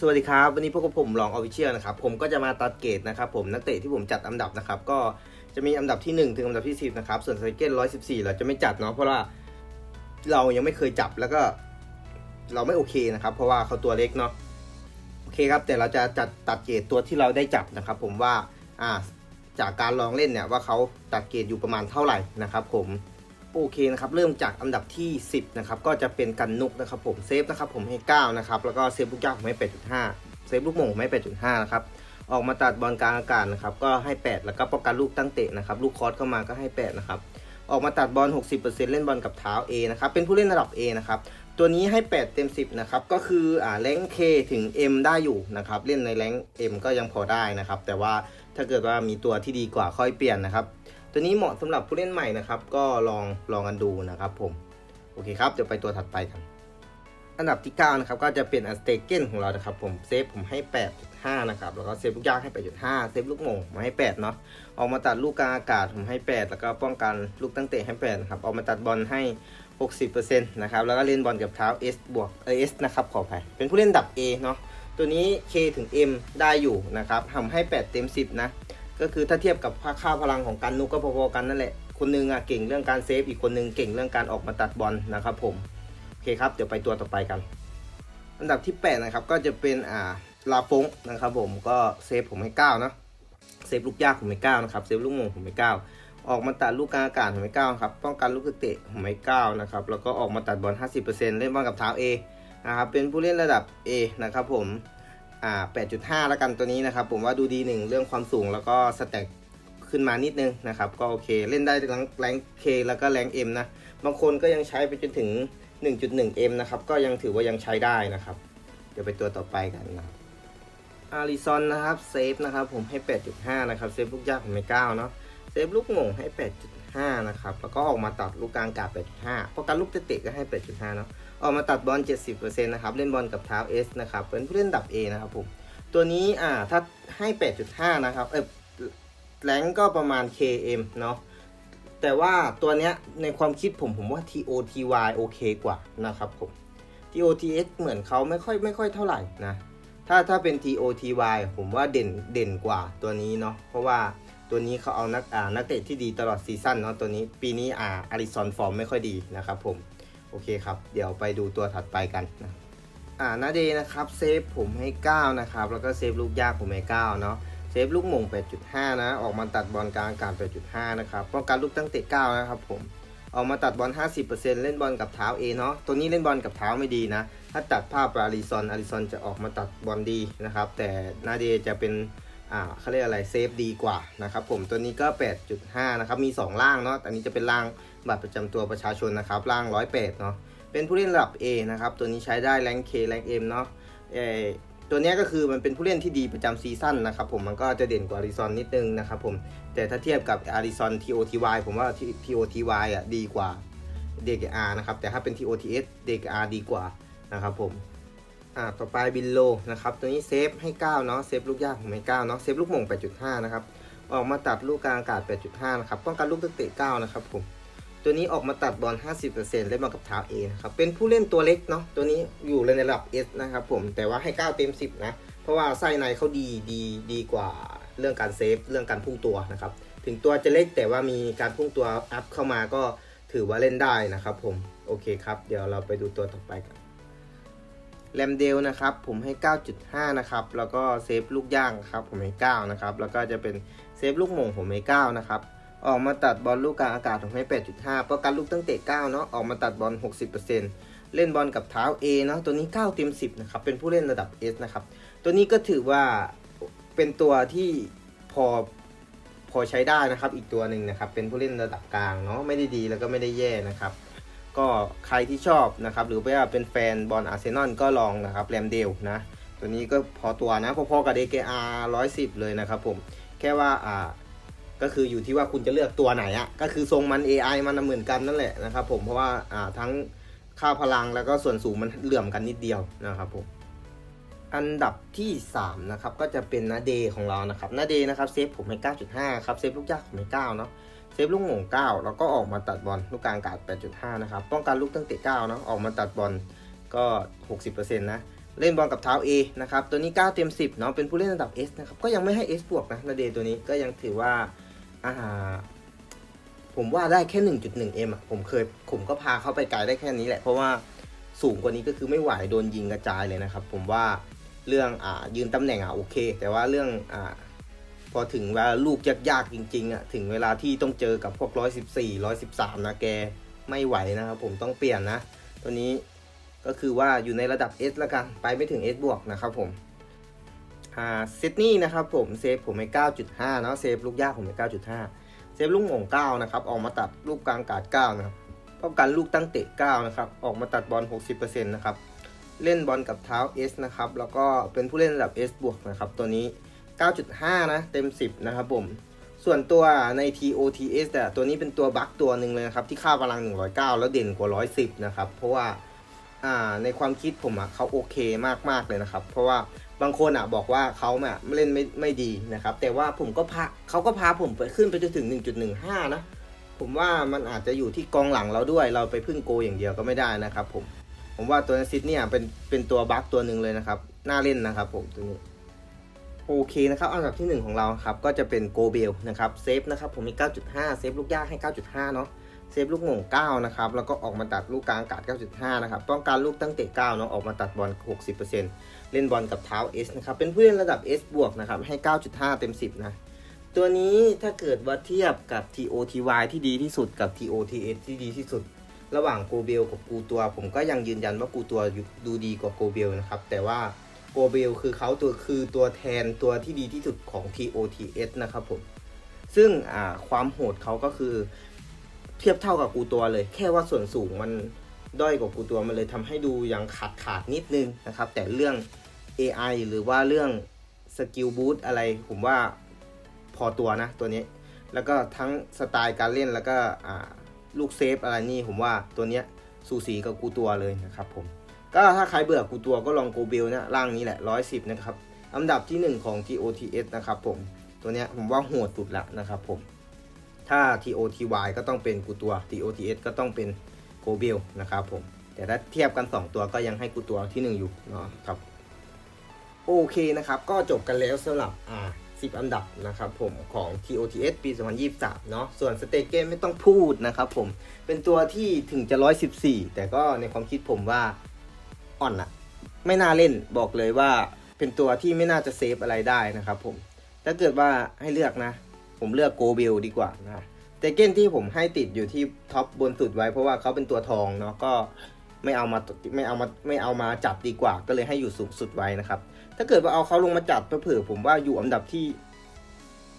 สวัสดีครับ วันนี้พวกบผมลองออฟฟิเชียลนะครับ ผมก็จะมาตัดเกรดนะครับผมนักเตะที่ผมจัดอันดับนะครับ ก็จะมีอันดับที่ 1 ถึงอันดับที่ 10 นะครับ ส่วนไซเคิล114เราจะไม่จัดเนาะเพราะว่าเรายังไม่เคยจับแล้วก็ เราไม่โอเคนะครับ เพราะว่าเขาตัวเล็กเนาะโอเคครับ แต่เราจะจัดตัดเกรดตัวที่เราได้จับนะครับ ผมว่าอ่าจากการลองเล่นเนี่ยว่าเขาตัดเกรดอยู่ประมาณเท่าไหร่นะครับ ผม โอเคนะครับเริ่มจากอันดับที่ 10นะครับก็จะเป็นกันนุกนะครับผมเซฟนะครับผมให้ 9 นะครับ แล้วก็เซฟลูกยากผมให้ 8.5 เซฟลูกโมงผมให้ 8.5 นะครับออกมาตัดบอลกลางอากาศนะครับก็ให้ 8 แล้วก็ป้องกันลูกตั้งเตะนะครับลูกคอสเข้ามาก็ให้ 8 นะครับออกมาตัดบอล 60%เล่นบอลกับเท้า A นะครับเป็นผู้เล่นระดับ A นะครับตัวนี้ให้ 8 เต็ม 10 นะครับ ก็คืออ่าแรง K ถึง M ได้อยู่นะครับ เล่นในแรง M ก็ยังพอได้นะครับ แต่ว่าถ้าเกิดว่ามีตัวที่ดีกว่าค่อยเปลี่ยนนะครับ ตัวนี้เหมาะสำหรับผู้เล่นใหม่นะครับ ก็ลองลองกันดูนะครับผม โอเคครับเดี๋ยวไปตัวถัดไปกันอันดับที่9นะครับก็จะเป็นอัสเตเกนของเรานะครับผมเซฟผมให้ 8.5 นะครับ แล้วก็เซฟลูกยากให้ 8.5 เซฟลูกโมงมาให้ 8 เนาะออกมาตัดลูกกลางอากาศผมให้ 8 แล้วก็ป้องกันลูกตั้งเตะให้ 8 นะครับ ออกมาตัดบอลให้ 60%นะครับ แล้วก็เล่นบอลกับเท้า S บวกเออ S นะครับ ขออภัยเป็นผู้เล่นดับ A เนาะตัวนี้ K ถึง M ได้อยู่นะครับทำให้ 8 เต็ม 10 นะ ก็คือถ้าเทียบกับค่าพลังของกันนุกก็พอๆกันนั่นแหละ คนหนึงอะเก่งเรื่องการเซฟอีกคนหนึงเก่งเรื่องการออกมาตัดบอลนะครับผมโอเคครับเดี๋ยวไปตัวต่อไปกัน อันดับที่ 8 นะครับ ก็จะเป็นอ่าลาฟงนะครับผมก็เซฟผมให้9เนะเซฟลูกยากผมให้9นะครับเซฟลูกมงผมให้9ออกมาตัดลูกกลางอากาศผมให้9ครับป้องกันลูกเตะผมให้9นะครับแล้วก็ออกมาตัดบอล 50%เล่นบอลกับเท้า A นะครับเป็นผู้เล่นระดับ A นะครับผม อ่า 8.5 แล้วกันตัวนี้นะครับ ผมว่าดูดีหนึ่งเรื่องความสูงแล้วก็สแต็กขึ้นมานิดนึงนะครับ ก็โอเคเล่นได้ทั้งแรงเคแล้วก็แรง M นะ บางคนก็ยังใช้ไปจนถึง 1.1M นะครับ ก็ยังถือว่ายังใช้ได้นะครับ เดี๋ยวไปตัวต่อไปกันนะครับอาริซอนนะครับเซฟนะครับผมให้ 8.5 นะครับเซฟลูกยากผมให้9เนาะเซฟลูกงงให้ 8.5 นะครับ แล้วก็ออกมาตัดลูกกลางกาบ8.5เพราะการลูกเตะก็ให้ 8.5 เนาะ ออกมาตัดบอล 70%นะครับ เล่นบอลกับเท้า S นะครับ เป็นผู้เล่นดับ A นะครับผม ตัวนี้อ่าถ้าให้ 8.5 นะครับ เออแรงก็ประมาณ KM เนาะ แต่ว่าตัวเนี้ยในความคิดผมผมว่า TOTY โอเคกว่านะครับผม TOTX เหมือนเขาไม่ค่อยไม่ค่อยเท่าไหร่นะ ถ้าถ้าเป็น TOTY ผมว่าเด่นเด่นกว่าตัวนี้เนาะ เพราะว่าตัวนี้เขาเอานักอ่านักเตะที่ดีตลอดซีซั่นเนาะตัวนี้ปีนี้อ่าอาริซอนฟอร์มไม่ค่อยดีนะครับผม โอเคครับ เดี๋ยวไปดูตัวถัดไปกันนะอ่านาเดนะครับเซฟผมให้ 9 นะครับ แล้วก็เซฟลูกยากผมให้9เนาะเซฟลูกหม่ง 8.5 นะ ออกมาตัดบอลกลางอากาศ 8.5 นะครับ ป้องกันลูกตั้งเตะ 9 นะครับผม ออกมาตัดบอล 50%เล่นบอลกับเท้า A เนาะ ตัวนี้เล่นบอลกับเท้าไม่ดีนะ ถ้าตัดภาพอาริซอนอาริซอนจะออกมาตัดบอลดีนะครับ แต่นาเดจะเป็น อ่าเขาเรียกอะไรเซฟดีกว่านะครับผมตัวนี้ก็ 8.5 นะครับ มี 2 ล่างเนาะอันนี้จะเป็นล่างบัตรประจำตัวประชาชนนะครับล่าง 108 เนาะเป็นผู้เล่นระดับ A นะครับ ตัวนี้ใช้ได้แรง K แรง M เนาะเอตัวนี้ก็คือมันเป็นผู้เล่นที่ดีประจำซีซั่นนะครับผมมันก็จะเด่นกว่าอาริซอนนิดนึงนะครับผมแต่ถ้าเทียบกับอาริซอน TOTY ผมว่า TOTY อะดีกว่า DKR นะครับแต่ถ้าเป็น TOTS DKR ดีกว่านะครับผม อ่าต่อไปบินโลนะครับ ตัวนี้เซฟให้9เนาะเซฟลูกยากผมให้9เนาะเซฟลูกหม่ง8.5นะครับออกมาตัดลูกกลางอากาศ 8.5 นะครับ ป้องกันลูกตั้งเตะ9นะครับผม ตัวนี้ออกมาตัดบอล 50%เล่นบอลกับเท้า A นะครับ เป็นผู้เล่นตัวเล็กเนาะ ตัวนี้อยู่ในระดับ S นะครับผม แต่ว่าให้ 9 เต็ม 10 นะ เพราะว่าไส้ในเขาดีดีดีกว่าเรื่องการเซฟ เรื่องการพุ่งตัวนะครับ ถึงตัวจะเล็กแต่ว่ามีการพุ่งตัวอัพเข้ามาก็ถือว่าเล่นได้นะครับผม โอเคครับ เดี๋ยวเราไปดูตัวต่อไปกัน แรมเดลนะครับผมให้ 9.5 นะครับ แล้วก็เซฟลูกย่างครับผมให้ 9 นะครับ แล้วก็จะเป็นเซฟลูกหม่งผมให้ 9 นะครับ ออกมาตัดบอลลูกกลางอากาศผมให้ 8.5 ป้องกันลูกตั้งเตะ 9 เนาะ ออกมาตัดบอล 60%เล่นบอลกับเท้า A เนาะ ตัวนี้ 9 เต็ม 10 นะครับ เป็นผู้เล่นระดับ S นะครับ ตัวนี้ก็ถือว่าเป็นตัวที่พอพอใช้ได้นะครับ อีกตัวหนึ่งนะครับ เป็นผู้เล่นระดับกลางเนาะ ไม่ได้ดีแล้วก็ไม่ได้แย่นะครับ ก็ใครที่ชอบนะครับ หรือว่าเป็นแฟนบอลอาร์เซนอลก็ลองนะครับแรมเดลนะ ตัวนี้ก็พอตัวนะพอๆกับ DKR 110 เลยนะครับผม แค่ว่าอ่าก็คืออยู่ที่ว่าคุณจะเลือกตัวไหนอะก็คือทรงมัน AI มันเหมือนกันนั่นแหละนะครับผมเพราะว่าอ่าทั้งค่าพลังแล้วก็ส่วนสูงมันเหลื่อมกันนิดเดียวนะครับผมอันดับที่ 3 นะครับ ก็จะเป็นนาเดของเรานะครับนาเดนะครับเซฟผมให้9.5 ครับ เซฟลูกยากผมให้9เนาะ ซฟลูกโง่ง9แล้วก็ออกมาตัดบอลลูกกลางกาศ8.5 นะครับ ป้องกันลูกตั้งเตะ9เนาะออกมาตัดบอลก็ 60%นะ เล่นบอลกับเท้า A นะครับ ตัวนี้ 9 เต็ม 10เนาะเป็นผู้เล่นระดับ S นะครับ ก็ยังไม่ให้ S บวกนะนาเดตัวนี้ก็ยังถือว่าอ่าผมว่าได้แค่ 1.1 M อะผมเคยผมก็พาเขาไปไกลได้แค่นี้แหละ เพราะว่าสูงกว่านี้ก็คือไม่ไหวโดนยิงกระจายเลยนะครับ ผมว่าเรื่องอ่ายืนตำแหน่งอะโอเค แต่ว่าเรื่องอ่า พอถึงเวลาลูกยากๆจริงๆอะถึงเวลาที่ต้องเจอกับพวก114 113นะแกไม่ไหวนะครับผมต้องเปลี่ยนนะ ตัวนี้ก็คือว่าอยู่ในระดับ S ละกัน ไปไม่ถึง S บวกนะครับผมอ่าซิดนีย์นะครับผมเซฟผมให้9.5เนาะเซฟลูกยากผมให้9.5 เซฟลูกหม่ง9นะครับออกมาตัดลูกกลางกาด9นะครับป้องกันลูกตั้งเตะ9นะครับออกมาตัดบอล 60%นะครับเล่นบอลกับเท้า S นะครับแล้วก็เป็นผู้เล่นระดับ S บวกนะครับตัวนี้ 9.5 นะ เต็ม 10 นะครับผม ส่วนตัวใน TOTS แต่ตัวนี้เป็นตัวบั๊กตัวหนึ่งเลยนะครับ ที่ค่าพลัง 109 แล้วเด่นกว่า 110 นะครับ เพราะว่าอ่าในความคิดผมอะเขาโอเคมากๆเลยนะครับ เพราะว่าบางคนอะบอกว่าเขาเนี่ยเล่นไม่ไม่ดีนะครับ แต่ว่าผมก็พาเขาก็พาผมไปขึ้นไปจนถึง 1.15 นะ ผมว่ามันอาจจะอยู่ที่กองหลังเราด้วย เราไปพึ่งโกอย่างเดียวก็ไม่ได้นะครับผมผมว่าตัวซิดเนี่ยเป็นเป็นตัวบั๊กตัวหนึ่งเลยนะครับ น่าเล่นนะครับผมตัวนี้ โอเคนะครับอันดับที่ 1 ของเราครับก็จะเป็นโกเบลนะครับเซฟนะครับผมมี 9.5 เซฟลูกยากให้ 9.5 เนาะเซฟลูกงง9นะครับแล้วก็ออกมาตัดลูกกลางอากาศ 9.5 นะครับป้องกันลูกตั้งเตะ9เนาะออกมาตัดบอล 60%เล่นบอลกับเท้า S นะครับเป็นผู้เล่นระดับ S บวกนะครับให้ 9.5 เต็ม 10 นะ ตัวนี้ถ้าเกิดว่าเทียบกับ TOTY ที่ดีที่สุดกับ TOTS ที่ดีที่สุด ระหว่างโกเบลกับกูตัว ผมก็ยังยืนยันว่ากูตัวดูดีกว่าโกเบลนะครับแต่ว่า โกเบลคือเขาตัวคือตัวแทนตัวที่ดีที่สุดของ TOTS นะครับผม ซึ่งความโหดเขาก็คือเทียบเท่ากับกูตัวเลย แค่ว่าส่วนสูงมันด้อยกว่ากูตัวมันเลยทำให้ดูยังขาดขาดนิดนึงนะครับ แต่เรื่อง AI หรือว่าเรื่องสกิลบูตอะไร ผมว่าพอตัวนะตัวนี้ แล้วก็ทั้งสไตล์การเล่นแล้วก็ลูกเซฟอะไรนี่ผมว่าตัวเนี้ยสูสีกับกูตัวเลยนะครับผม ก็ถ้าใครเบื่อกูตัวก็ลองโกเบลนะร่างนี้แหละ 110 นะครับอันดับที่ 1 ของ TOTS นะครับผม ตัวเนี้ยผมว่าโหดสุดละนะครับผม ถ้า TOTY ก็ต้องเป็นกูตัว TOTS ก็ต้องเป็นโกเบลนะครับผม แต่ถ้าเทียบกัน 2 ตัวก็ยังให้กูตัวที่ 1 อยู่เนาะครับ โอเคนะครับ ก็จบกันแล้วสำหรับอ่า10 อันดับนะครับผมของ TOTS ปี 2023 เนาะส่วนสเตเกนไม่ต้องพูดนะครับผม เป็นตัวที่ถึงจะ 114 แต่ก็ในความคิดผมว่า อ่อนอะไม่น่าเล่นบอกเลยว่าเป็นตัวที่ไม่น่าจะเซฟอะไรได้นะครับผมถ้าเกิดว่าให้เลือกนะ ผมเลือกโกเบลดีกว่านะเตเกนที่ผมให้ติดอยู่ที่ท็อปบนสุดไว้เพราะว่าเขาเป็นตัวทองเนาะก็ไม่เอามาไม่เอามาไม่เอามาจับดีกว่า ก็เลยให้อยู่สูงสุดไว้นะครับ ถ้าเกิดว่าเอาเขาลงมาจับเผื่อผมว่าอยู่อันดับที่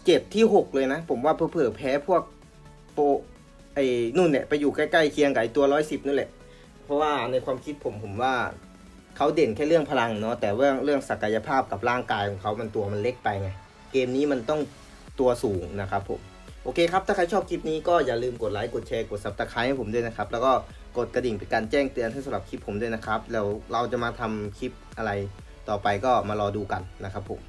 เจ็ดที่หกเลยนะ ผมว่าเผื่อแพ้พวกโปไอ้นู่นเนี่ยไปอยู่ใกล้ๆเคียงกับไอ้ตัวร้อยสิบนั่นแหละ เพราะว่าในความคิดผมผมว่า เขาเด่นแค่เรื่องพลังเนาะแต่เรื่องเรื่องศักยภาพกับร่างกายของเขามันตัวมันเล็กไปไงเกมนี้มันต้องตัวสูงนะครับผมโอเคครับ ถ้าใครชอบคลิปนี้ก็อย่าลืมกดไลค์กดแชร์กดซับสไครต์ให้ผมด้วยนะครับ แล้วก็กดกระดิ่งเป็นการแจ้งเตือนให้สำหรับคลิปผมด้วยนะครับแล้วเราจะมาทำคลิปอะไรต่อไปก็มารอดูกันนะครับผม